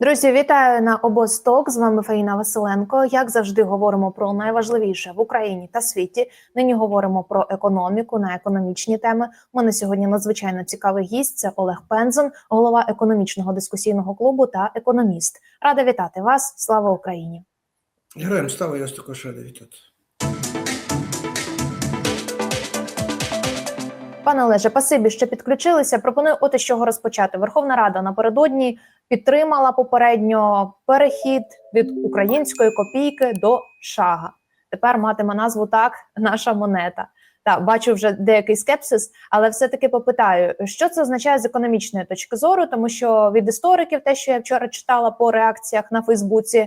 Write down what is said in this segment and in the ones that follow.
Друзі, вітаю на обосток. З вами Фаїна Василенко. Як завжди, говоримо про найважливіше в Україні та світі. Нині говоримо про економіку на економічні теми. У мене сьогодні надзвичайно цікавий гість. Це Олег Пензон, голова економічного дискусійного клубу та економіст. Рада вітати вас. Слава Україні! Героям слава я також радий вітати. Пане Олеже, пасибі, що підключилися. Пропоную от із чого розпочати. Верховна Рада напередодні підтримала попередньо перехід від української копійки до шага. Тепер матиме назву так наша монета. Так, бачу вже деякий скепсис, але все-таки попитаю, що це означає з економічної точки зору, тому що від істориків, те, що я вчора читала по реакціях на Фейсбуці,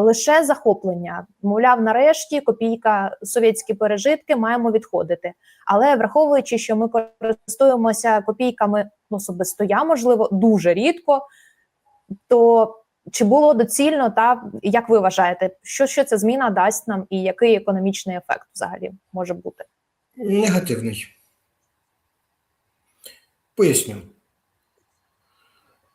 лише захоплення. Мовляв, нарешті копійка совєтські пережитки маємо відходити. Але враховуючи, що ми користуємося копійками ну, особисто я, можливо, дуже рідко, то чи було доцільно та як ви вважаєте, що, що ця зміна дасть нам і який економічний ефект взагалі може бути? Негативний. Поясню.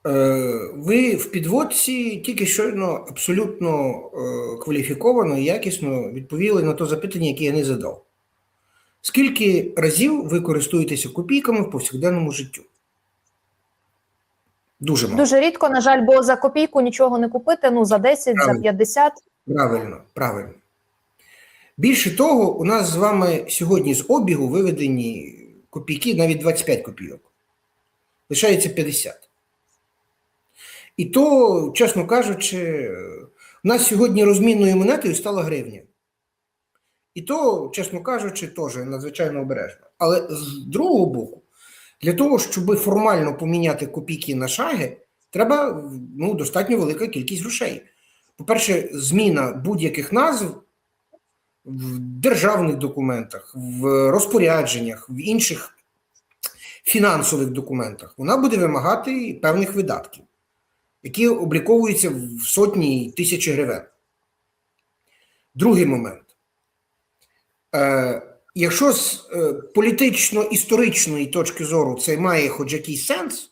Е, Ви в підводці тільки щойно абсолютно е, кваліфіковано і якісно відповіли на те запитання, яке я не задав. Скільки разів ви користуєтеся копійками в повсякденному життю? Дуже мало. Дуже рідко, на жаль, бо за копійку нічого не купити. Ну за 10, за 50. Правильно, правильно. Більше того, у нас з вами сьогодні з обігу виведені копійки, навіть 25 копійок. Лишається 50. І то, чесно кажучи, у нас сьогодні розмінною монетою стала гривня. І то, чесно кажучи, теж надзвичайно обережно. Але з другого боку, для того, щоб формально поміняти копійки на шаги, треба ну, достатньо велика кількість грошей. По-перше, зміна будь-яких назв в державних документах, в розпорядженнях, в інших фінансових документах, вона буде вимагати певних видатків, які обліковуються в сотні і тисячі гривень. Другий момент. Е, якщо з е, політично-історичної точки зору це має хоч якийсь сенс,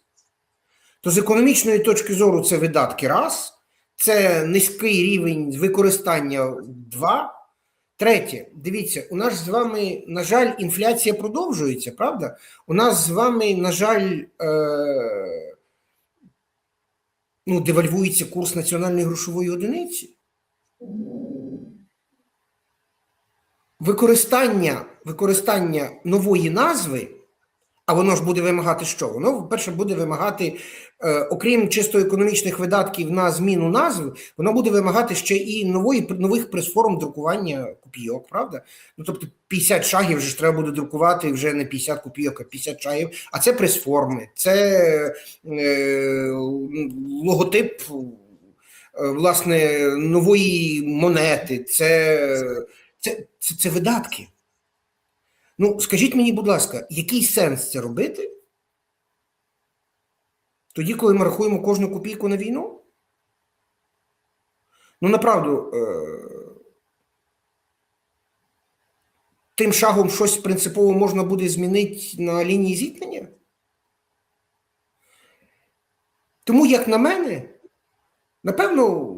то з економічної точки зору це видатки раз, це низький рівень використання два. Третє, дивіться, у нас з вами, на жаль, інфляція продовжується, правда? У нас з вами, на жаль, е, ну, девальвується курс національної грошової одиниці. Використання, використання нової назви, а воно ж буде вимагати що? Воно, перше, буде вимагати, окрім чисто економічних видатків на зміну назви, воно буде вимагати ще і нової, нових прес-форм друкування копійок, правда? Ну, тобто 50 шагів вже ж треба буде друкувати вже не 50 копійок, а 50 шагів. А це прес-форми, це е, логотип е, власне нової монети, це, це, це, це видатки. Ну, скажіть мені, будь ласка, який сенс це робити? Тоді, коли ми рахуємо кожну копійку на війну? Ну, направду, е- тим шагом щось принципово можна буде змінити на лінії зіткнення? Тому, як на мене, напевно,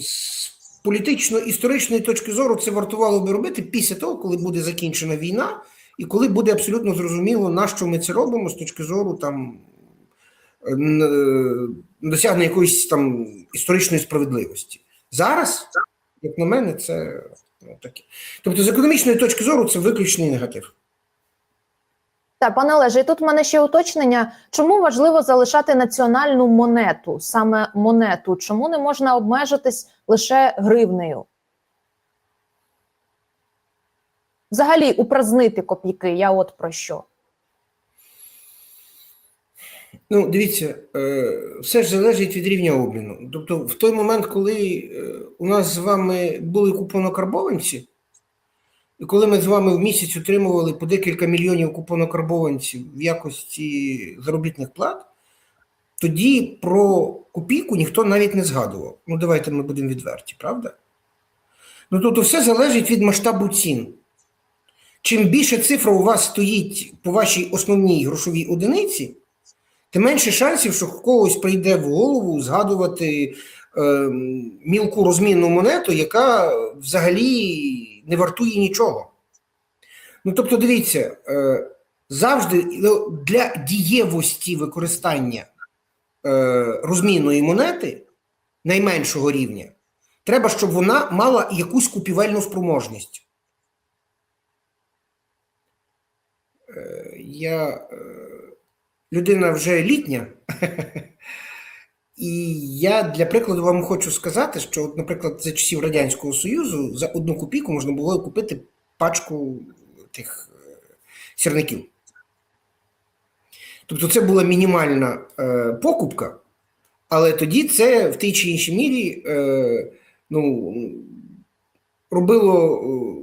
з політично-історичної точки зору це вартувало би робити після того, коли буде закінчена війна, і коли буде абсолютно зрозуміло, на що ми це робимо з точки зору там н- досягнення якоїсь там історичної справедливості. Зараз, як на мене, це ну, таке. Тобто, з економічної точки зору, це виключний негатив. Так, пане Олеже, і тут в мене ще уточнення. Чому важливо залишати національну монету, саме монету? Чому не можна обмежитись лише гривнею? Взагалі упразнити копійки, я от про що. Ну, дивіться, е, все ж залежить від рівня обміну. Тобто, в той момент, коли е, у нас з вами були купонокарбованці, і коли ми з вами в місяць отримували по декілька мільйонів купонокарбованців в якості заробітних плат, тоді про копійку ніхто навіть не згадував. Ну, давайте ми будемо відверті, правда? Ну, тобто, все залежить від масштабу цін. Чим більше цифра у вас стоїть по вашій основній грошовій одиниці, тим менше шансів, що когось прийде в голову згадувати е, мілку розмінну монету, яка взагалі не вартує нічого. Ну, тобто, дивіться, е, завжди ну, для дієвості використання е, розмінної монети найменшого рівня, треба, щоб вона мала якусь купівельну спроможність. Е, я е, людина вже літня, і я для прикладу вам хочу сказати, що, наприклад, за часів Радянського Союзу за одну копійку можна було купити пачку тих е, сірників. Тобто це була мінімальна е, покупка, але тоді це в тій чи іншій мірі е, ну, робило е,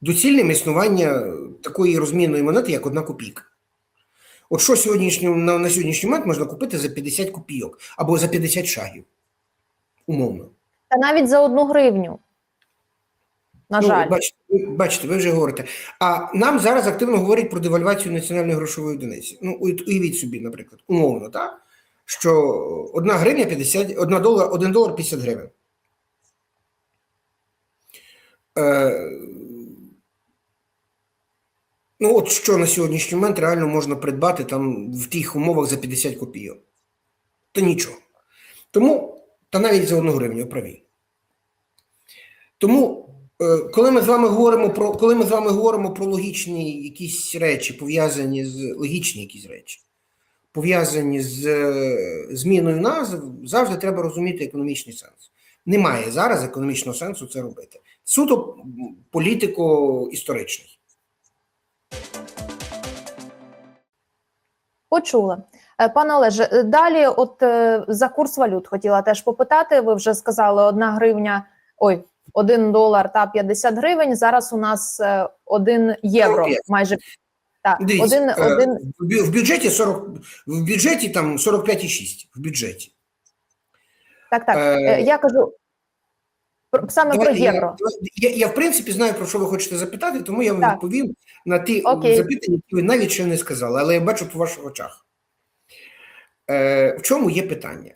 доцільним існування такої розмінної монети, як одна копійка. От що сьогоднішньо, на, на сьогоднішній момент можна купити за 50 копійок або за 50 шагів. Умовно. Та навіть за одну гривню. На ну, жаль. Бачите, бачите, ви вже говорите. А нам зараз активно говорять про девальвацію національної грошової одиниці. Ну, уявіть собі, наприклад, умовно, так? що одна гривня 50, одна долар, 1 долар 50 гривень. Е, ну, от що на сьогоднішній момент реально можна придбати там в тих умовах за 50 копійок. То нічого. Тому, та навіть за одну гривню праві. Тому, е, коли ми з вами говоримо про коли ми з вами говоримо про логічні якісь речі, пов'язані з логічні якісь речі, пов'язані з е, зміною назв, завжди треба розуміти економічний сенс. Немає зараз економічного сенсу це робити. Суто політико-історичний. Почула. Е, Пане Олеже, е, далі, от е, за курс валют хотіла теж попитати. Ви вже сказали, одна гривня, ой, один долар та 50 гривень. Зараз у нас один євро, майже так, Дивіться, один, е, один в бюджеті 40, в бюджеті там 45,6 в бюджеті. так, так. Е, Я кажу саме про євро. Я, я, я, в принципі, знаю, про що ви хочете запитати, тому я вам Так. відповім на ті Окей. запитання, які ви навіть ще не сказали, але я бачу по ваших очах. Е, в чому є питання?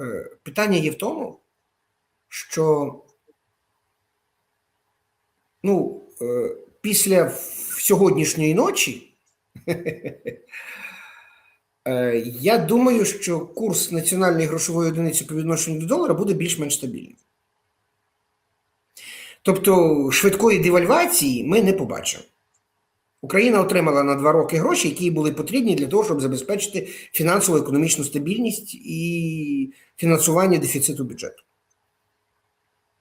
Е, питання є в тому, що ну, е, після сьогоднішньої ночі е, я думаю, що курс національної грошової одиниці по відношенню до долара буде більш-менш стабільним. Тобто швидкої девальвації ми не побачимо. Україна отримала на два роки гроші, які були потрібні для того, щоб забезпечити фінансово-економічну стабільність і фінансування дефіциту бюджету.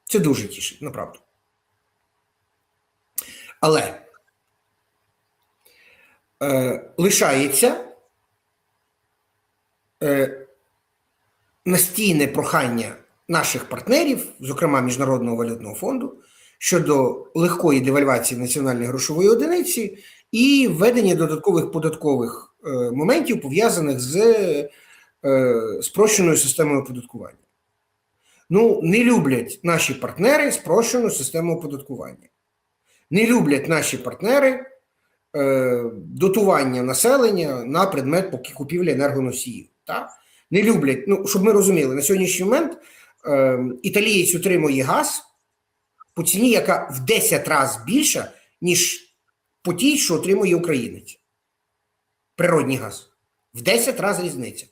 Це дуже тішить, направду. Але е, лишається е, настійне прохання наших партнерів, зокрема Міжнародного валютного фонду, щодо легкої девальвації національної грошової одиниці і введення додаткових податкових е, моментів, пов'язаних з е, спрощеною системою оподаткування. Ну, не люблять наші партнери спрощену систему оподаткування. Не люблять наші партнери е, дотування населення на предмет поки- купівлі енергоносіїв. Так? Не люблять, ну, щоб ми розуміли, на сьогоднішній момент е, італієць отримує газ по ціні, яка в 10 разів більша, ніж по тій, що отримує українець. Природній газ. В 10 разів різниця.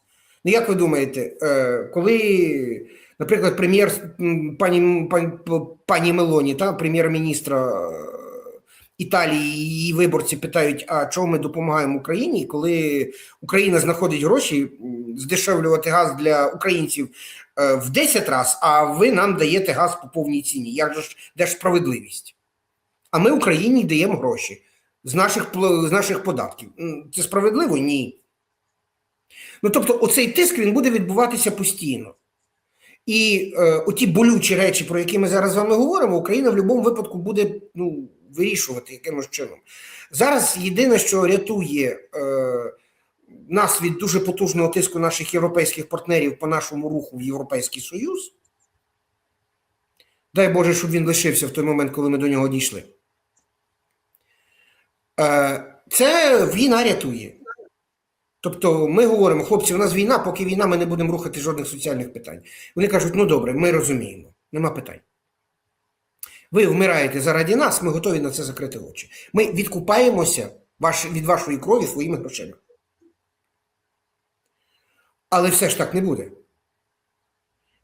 Ну, як ви думаєте, е, коли, наприклад, прем'єр пані, пані, пані Мелоні, та, прем'єр-міністра е, Італії її виборці питають, а чого ми допомагаємо Україні, коли Україна знаходить гроші здешевлювати газ для українців в 10 разів, а ви нам даєте газ по повній ціні. Як же ж де ж справедливість? А ми Україні даємо гроші з наших, з наших податків. Це справедливо? Ні. Ну тобто, оцей тиск він буде відбуватися постійно. І е, оті болючі речі, про які ми зараз з вами говоримо, Україна в будь-якому випадку буде ну, вирішувати якимось чином. Зараз єдине, що рятує е, нас від дуже потужного тиску наших європейських партнерів по нашому руху в Європейський Союз. Дай Боже, щоб він лишився в той момент, коли ми до нього дійшли. Е, Це війна рятує. Тобто ми говоримо, хлопці, у нас війна, поки війна, ми не будемо рухати жодних соціальних питань. Вони кажуть, ну добре, ми розуміємо, нема питань. Ви вмираєте заради нас, ми готові на це закрити очі. Ми відкупаємося від вашої крові своїми грошима. Але все ж так не буде.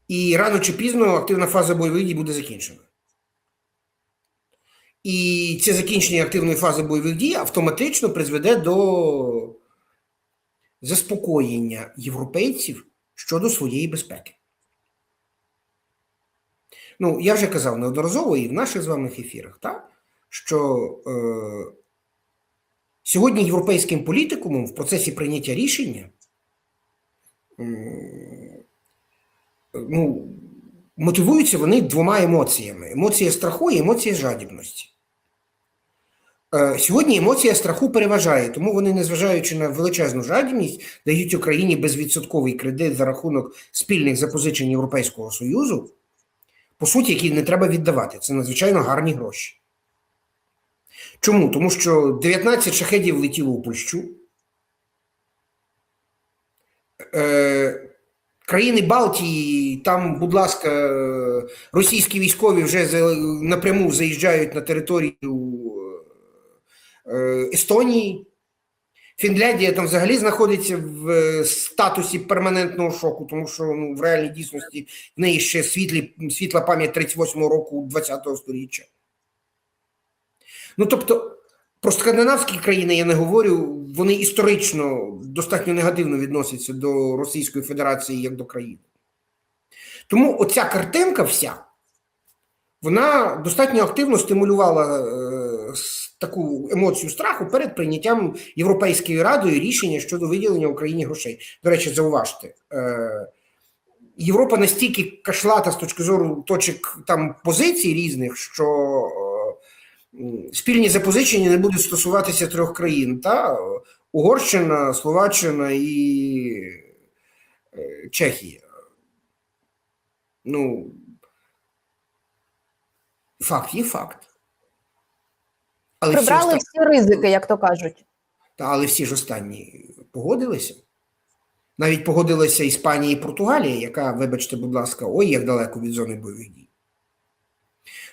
І рано чи пізно активна фаза бойових дій буде закінчена. І це закінчення активної фази бойових дій автоматично призведе до заспокоєння європейців щодо своєї безпеки. Ну, я вже казав неодноразово і в наших з вами ефірах, так, що е, сьогодні європейським політикумом в процесі прийняття рішення ну, мотивуються вони двома емоціями: емоція страху і емоція жадібності. Е, Сьогодні емоція страху переважає, тому вони, незважаючи на величезну жадібність, дають Україні безвідсотковий кредит за рахунок спільних запозичень Європейського Союзу, по суті, які не треба віддавати. Це надзвичайно гарні гроші. Чому? Тому що 19 шахедів летіло у Польщу. Е, Країни Балтії, там, будь ласка, е, російські військові вже напряму заїжджають на територію е, Естонії. Фінляндія там взагалі знаходиться в е, статусі перманентного шоку, тому що ну, в реальній дійсності в неї ще світлі, світла пам'ять 38-го року 20-го сторіччя. Ну тобто, про скандинавські країни я не говорю, вони історично достатньо негативно відносяться до Російської Федерації як до країни. Тому оця картинка вся, вона достатньо активно стимулювала е, таку емоцію страху перед прийняттям Європейською радою рішення щодо виділення Україні грошей. До речі, зауважте, е, Європа настільки кашлата з точки зору точок там позицій різних, що спільні запозичення не будуть стосуватися трьох країн: та? Угорщина, Словаччина і е, Чехія. Ну, факт є факт. Але всі, Прибрали останні, всі ризики, як то кажуть. та, але всі ж останні погодилися. Навіть погодилися Іспанія і Португалія, яка, вибачте, будь ласка, ой, як далеко від зони бойових дій.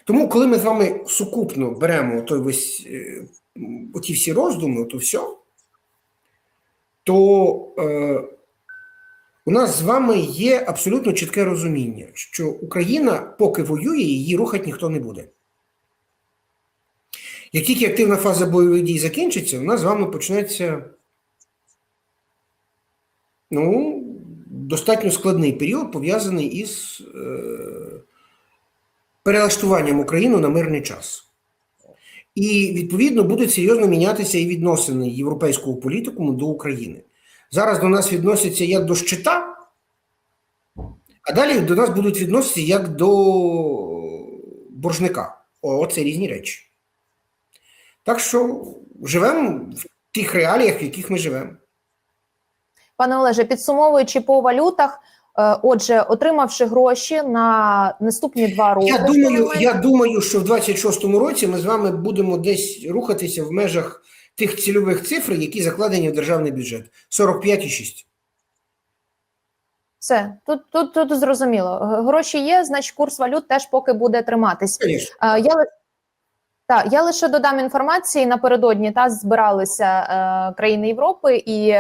Тому, коли ми з вами сукупно беремо той весь, е, оті всі роздуми, то все, то е, у нас з вами є абсолютно чітке розуміння, що Україна, поки воює, її рухати ніхто не буде. Як тільки активна фаза бойових дій закінчиться, у нас з вами почнеться ну, достатньо складний період, пов'язаний із е, перелаштуванням України на мирний час. І, відповідно, будуть серйозно мінятися і відносини європейського політикуму до України. Зараз до нас відносяться як до щита, а далі до нас будуть відноситися як до боржника. О, це різні речі. Так що живемо в тих реаліях, в яких ми живемо. Пане Олеже, підсумовуючи по валютах, отже, отримавши гроші на наступні два роки. Я думаю, я думаю, що в 26-му році ми з вами будемо десь рухатися в межах тих цільових цифр, які закладені в державний бюджет 45,6. Все, тут, тут, тут зрозуміло. Гроші є, значить курс валют теж поки буде триматись. Звісно. Е, Я, та, я лише додам інформації. Напередодні та збиралися е, країни Європи і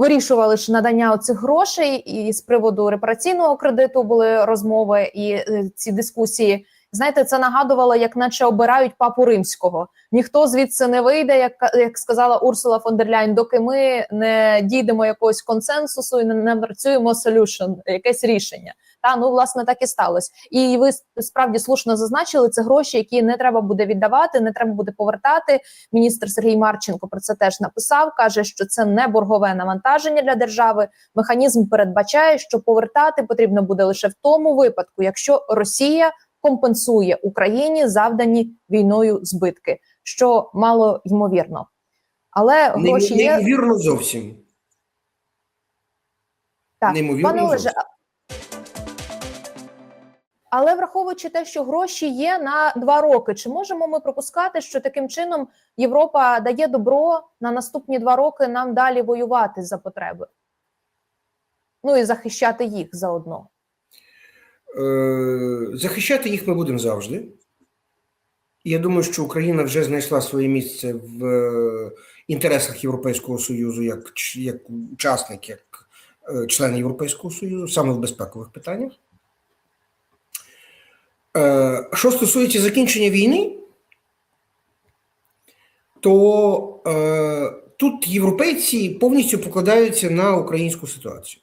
вирішували ж надання оцих грошей. І з приводу репараційного кредиту були розмови і е, ці дискусії. Знаєте, це нагадувало, як наче обирають папу римського. Ніхто звідси не вийде, як, як сказала Урсула фон дер Ляйн, доки ми не дійдемо якогось консенсусу і не, не працюємо solution, якесь рішення. Та ну власне так і сталося. І ви справді слушно зазначили це гроші, які не треба буде віддавати, не треба буде повертати. Міністр Сергій Марченко про це теж написав. каже, що це не боргове навантаження для держави. Механізм передбачає, що повертати потрібно буде лише в тому випадку, якщо Росія компенсує Україні завдані війною збитки, що мало ймовірно. Але Не- гроші є Неймовірно зовсім. так. неймовірно Пане Олеже. Але враховуючи те, що гроші є на два роки, чи можемо ми пропускати, що таким чином Європа дає добро на наступні два роки нам далі воювати за потреби? Ну і захищати їх заодно. Е, захищати їх ми будемо завжди. Я думаю, що Україна вже знайшла своє місце в е, інтересах Європейського Союзу як, як учасник, як е, член Європейського Союзу, саме в безпекових питаннях. Е, Що стосується закінчення війни, то е, тут європейці повністю покладаються на українську ситуацію.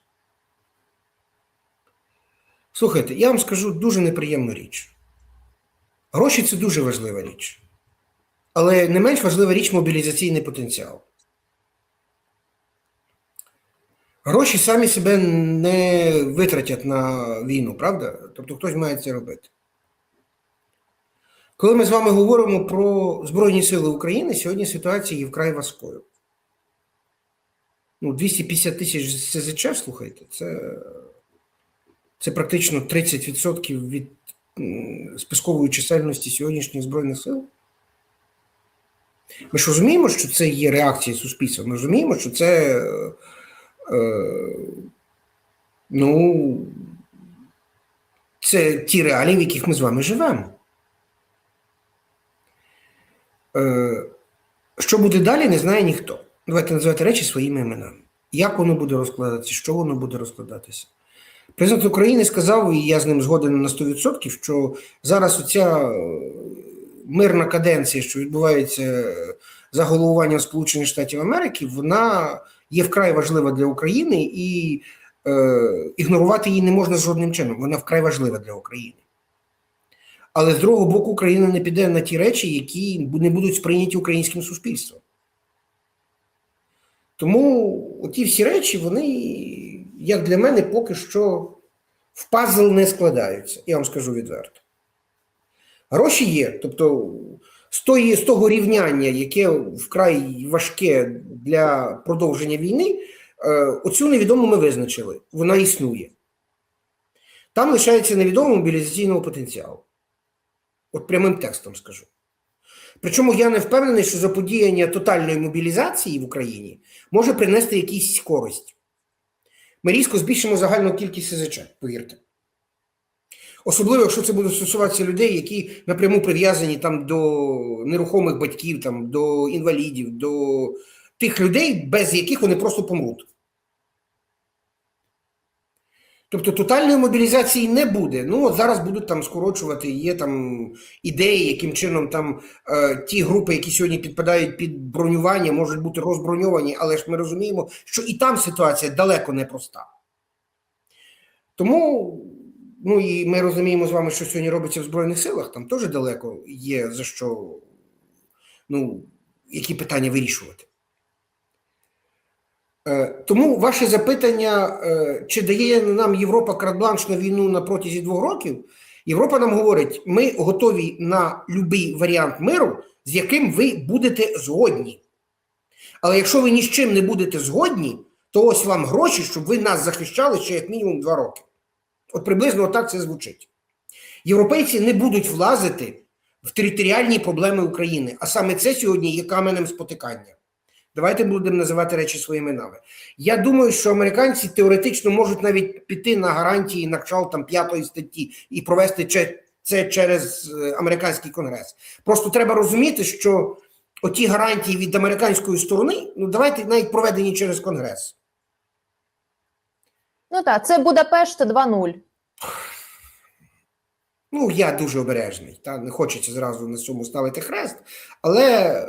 Слухайте, я вам скажу дуже неприємну річ. Гроші це дуже важлива річ. Але не менш важлива річ мобілізаційний потенціал. Гроші самі себе не витратять на війну, правда? Тобто хтось має це робити. Коли ми з вами говоримо про Збройні Сили України, сьогодні ситуація є вкрай важкою. Ну, 250 тисяч СЗЧ, слухайте, це, це практично 30% від спискової чисельності сьогоднішніх Збройних сил. Ми ж розуміємо, що це є реакція суспільства. Ми розуміємо, що це е, е, ну, це ті реалії, в яких ми з вами живемо. Е, що буде далі, не знає ніхто. Давайте називати речі своїми іменами. Як воно буде розкладатися, що воно буде розкладатися. Президент України сказав, і я з ним згоден на 100%, що зараз оця е, мирна каденція, що відбувається за головуванням Сполучених Штатів Америки, вона є вкрай важлива для України і е, ігнорувати її не можна жодним чином. Вона вкрай важлива для України. Але з другого боку, Україна не піде на ті речі, які не будуть сприйняті українським суспільством. Тому оті всі речі, вони, як для мене, поки що в пазл не складаються. Я вам скажу відверто. Гроші є, тобто з, тої, з того рівняння, яке вкрай важке для продовження війни, е, оцю невідому ми визначили. Вона існує. Там лишається невідомий мобілізаційного потенціалу. От прямим текстом скажу. Причому я не впевнений, що заподіяння тотальної мобілізації в Україні може принести якісь користь. Ми різко збільшимо загальну кількість СЗЧ, повірте. Особливо, якщо це буде стосуватися людей, які напряму прив'язані там до нерухомих батьків, там, до інвалідів, до тих людей, без яких вони просто помруть. Тобто тотальної мобілізації не буде. Ну, от зараз будуть там скорочувати, є там ідеї, яким чином там е, ті групи, які сьогодні підпадають під бронювання, можуть бути розброньовані, але ж ми розуміємо, що і там ситуація далеко не проста. Тому, ну і ми розуміємо з вами, що сьогодні робиться в Збройних силах, там теж далеко є за що, ну, які питання вирішувати. Е, Тому ваше запитання, е, чи дає нам Європа картбланш на війну на протязі двох років? Європа нам говорить, ми готові на будь-який варіант миру, з яким ви будете згодні. Але якщо ви ні з чим не будете згодні, то ось вам гроші, щоб ви нас захищали ще як мінімум два роки. От приблизно отак це звучить. Європейці не будуть влазити в територіальні проблеми України, а саме це сьогодні є каменем спотикання. Давайте будемо називати речі своїми іменами. Я думаю, що американці теоретично можуть навіть піти на гарантії на кшал там п'ятої статті і провести це через е, американський конгрес. Просто треба розуміти, що оті гарантії від американської сторони, ну давайте навіть проведені через конгрес. Ну так, це Будапешт 2.0. Ну, я дуже обережний, та не хочеться зразу на цьому ставити хрест, але е,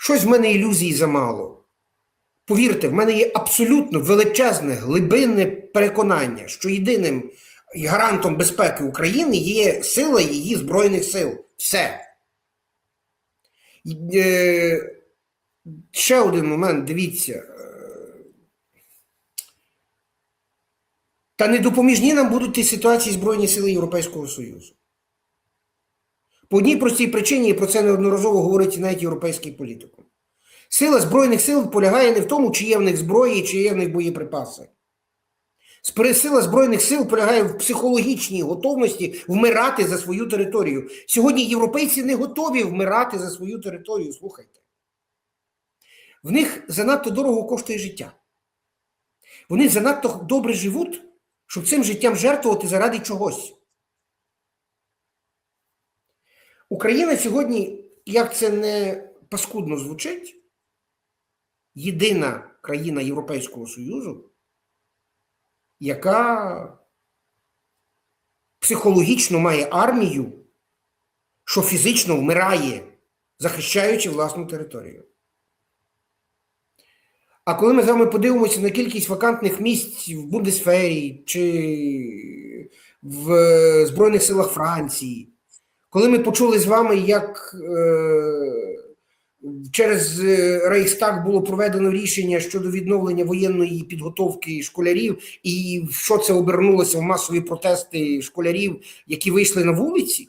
щось в мене ілюзій замало. Повірте, в мене є абсолютно величезне глибинне переконання, що єдиним гарантом безпеки України є сила її Збройних сил. Все. Е, ще один момент, дивіться. е, Та не допоміжні нам будуть ті ситуації Збройні Сили Європейського Союзу. По одній простій причині, і про це неодноразово говорить і навіть європейський політикум. Сила Збройних сил полягає не в тому, чи є в них зброї, чи є в них боєприпаси. Сила Збройних сил полягає в психологічній готовності вмирати за свою територію. Сьогодні європейці не готові вмирати за свою територію. Слухайте. В них занадто дорого коштує життя. Вони занадто добре живуть, щоб цим життям жертвувати заради чогось. Україна сьогодні, як це не паскудно звучить, єдина країна Європейського Союзу, яка психологічно має армію, що фізично вмирає, захищаючи власну територію. А коли ми з вами подивимося на кількість вакантних місць в Бундесфері чи в Збройних силах Франції, коли ми почули з вами, як е, через Рейхстаг було проведено рішення щодо відновлення воєнної підготовки школярів, і що це обернулося в масові протести школярів, які вийшли на вулиці,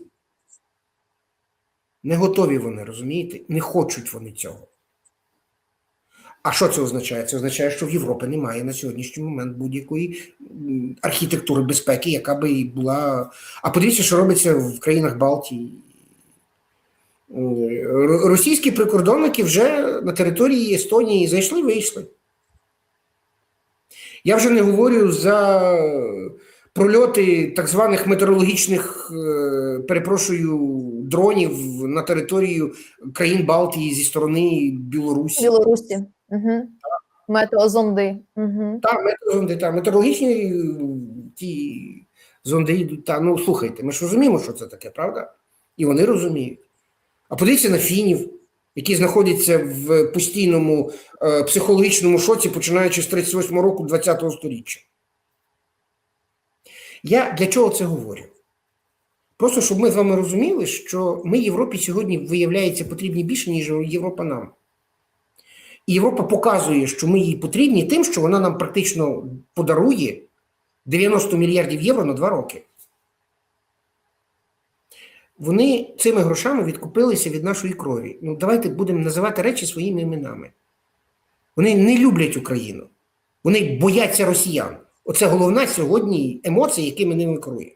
не готові вони, розумієте? Не хочуть вони цього. А що це означає? Це означає, що в Європі немає на сьогоднішній момент будь-якої архітектури безпеки, яка би і була. А подивіться, що робиться в країнах Балтії. Е, Російські прикордонники вже на території Естонії зайшли, вийшли. Я вже не говорю за прольоти так званих метеорологічних, е, перепрошую, дронів на територію країн Балтії зі сторони Білорусі. Білорусі. Угу. Метеозонди. Угу. Так, метеозонди, так, метеорологічні е, ті зонди йдуть. Та, ну слухайте, ми ж розуміємо, що це таке, правда? І вони розуміють. А подивіться на фінів, які знаходяться в постійному е, психологічному шоці, починаючи з 38-го року 20-го сторіччя. Я для чого це говорю? Просто щоб ми з вами розуміли, що ми Європі сьогодні виявляється потрібні більше, ніж Європа нам. І Європа показує, що ми їй потрібні тим, що вона нам практично подарує 90 мільярдів євро на два роки. Вони цими грошами відкупилися від нашої крові. Ну, давайте будемо називати речі своїми іменами. Вони не люблять Україну. Вони бояться росіян. Оце головна сьогодні емоція, якими ними керує.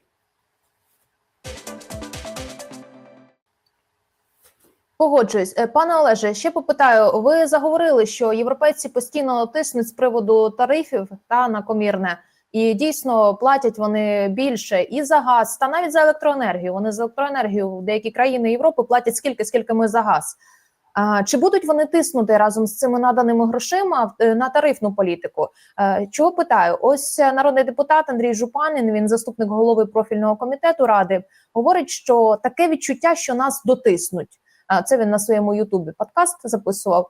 Погоджуюсь, Е, пане Олеже. Ще попитаю. Ви заговорили, що європейці постійно тиснуть з приводу тарифів та на комірне, і дійсно платять вони більше і за газ, та навіть за електроенергію. Вони за електроенергію в деякі країни Європи платять скільки, скільки ми за газ. А, чи будуть вони тиснути разом з цими наданими грошима е, на тарифну політику? Е, Чого питаю? Ось народний депутат Андрій Жупанин, він заступник голови профільного комітету ради, говорить, що таке відчуття, що нас дотиснуть. Це він на своєму Ютубі подкаст записував.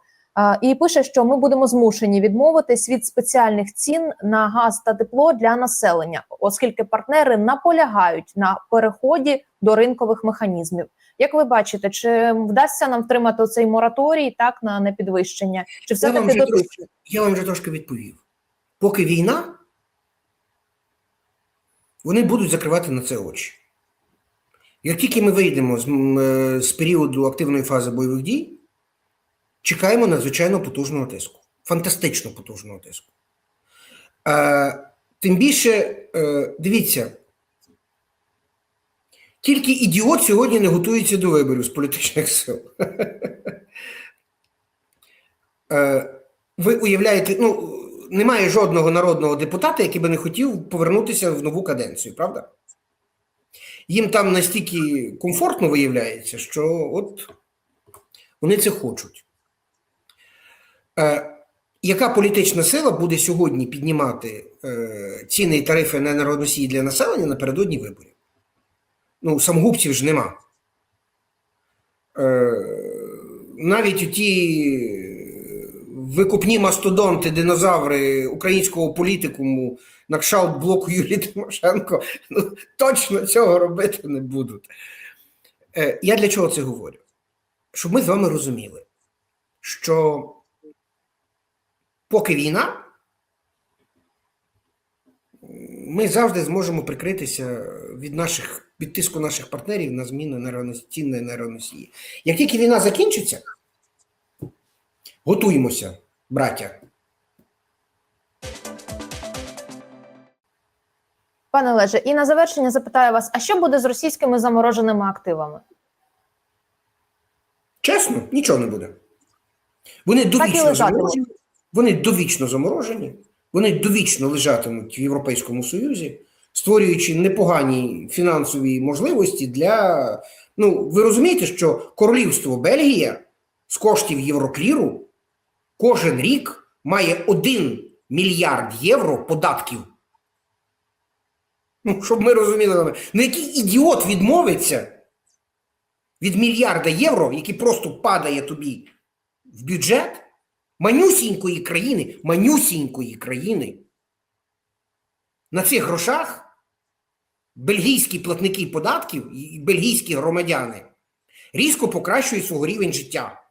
І пише, що ми будемо змушені відмовитись від спеціальних цін на газ та тепло для населення, оскільки партнери наполягають на переході до ринкових механізмів. Як ви бачите, чи вдасться нам втримати цей мораторій так на непідвищення? Чи все таки дотиснуть? трошки, я вам вже трошки відповів. Поки війна, вони будуть закривати на це очі. Як тільки ми вийдемо з, е, з періоду активної фази бойових дій, чекаємо надзвичайно потужного тиску. Фантастично потужного тиску. Е, тим більше, е, дивіться, тільки ідіот сьогодні не готується до виборів з політичних сил. Е, ви уявляєте, ну, немає жодного народного депутата, який би не хотів повернутися в нову каденцію, правда? Їм там настільки комфортно виявляється, що от вони це хочуть. Е, яка політична сила буде сьогодні піднімати е, ціни і тарифи на енергоносії для населення напередодні виборів? Ну, самогубців ж нема. Е, навіть ті викупні мастодонти, динозаври українського політикуму на кшалт блоку Юлії Тимошенко ну, точно цього робити не будуть. Е, я для чого це говорю? Щоб ми з вами розуміли, що поки війна, ми завжди зможемо прикритися від наших від тиску наших партнерів на зміну енергоносії, енергоносії. Як тільки війна закінчиться, готуємося, браття. Пане Олеже, і на завершення запитаю вас: а що буде з російськими замороженими активами? Чесно, нічого не буде. Вони довічно заморожені, вони довічно заморожені, вони довічно лежатимуть в Європейському Союзі, створюючи непогані фінансові можливості для. Ну, ви розумієте, що королівство Бельгія з коштів Єврокліру кожен рік має 1 мільярд євро податків. Ну, щоб ми розуміли, ну який ідіот відмовиться від мільярда євро, який просто падає тобі в бюджет манюсінької країни, манюсінької країни. На цих грошах бельгійські платники податків і бельгійські громадяни різко покращують свого рівень життя.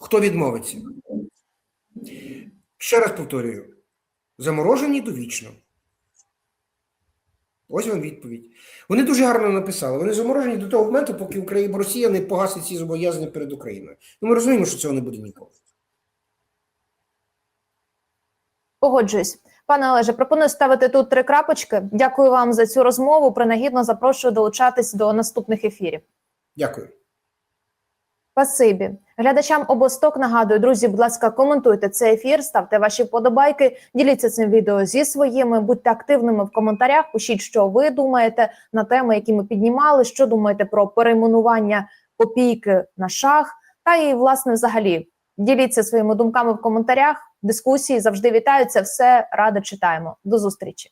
Хто відмовиться? Ще раз повторюю: заморожені довічно. Ось вам відповідь. Вони дуже гарно написали. Вони заморожені до того моменту, поки Україна Росія не погасить ці зобов'язання перед Україною. Ну, ми розуміємо, що цього не буде ніколи. Погоджуюсь. Пане Олеже, пропоную ставити тут три крапочки. Дякую вам за цю розмову. Принагідно запрошую долучатись до наступних ефірів. Дякую. Спасибі. Глядачам обосток нагадую, друзі, будь ласка, коментуйте цей ефір, ставте ваші вподобайки, діліться цим відео зі своїми, будьте активними в коментарях. Пишіть, що ви думаєте на теми, які ми піднімали, що думаєте про перейменування копійки на шах. Та і власне взагалі діліться своїми думками в коментарях. Дискусії завжди вітаються. Все радо читаємо. До зустрічі.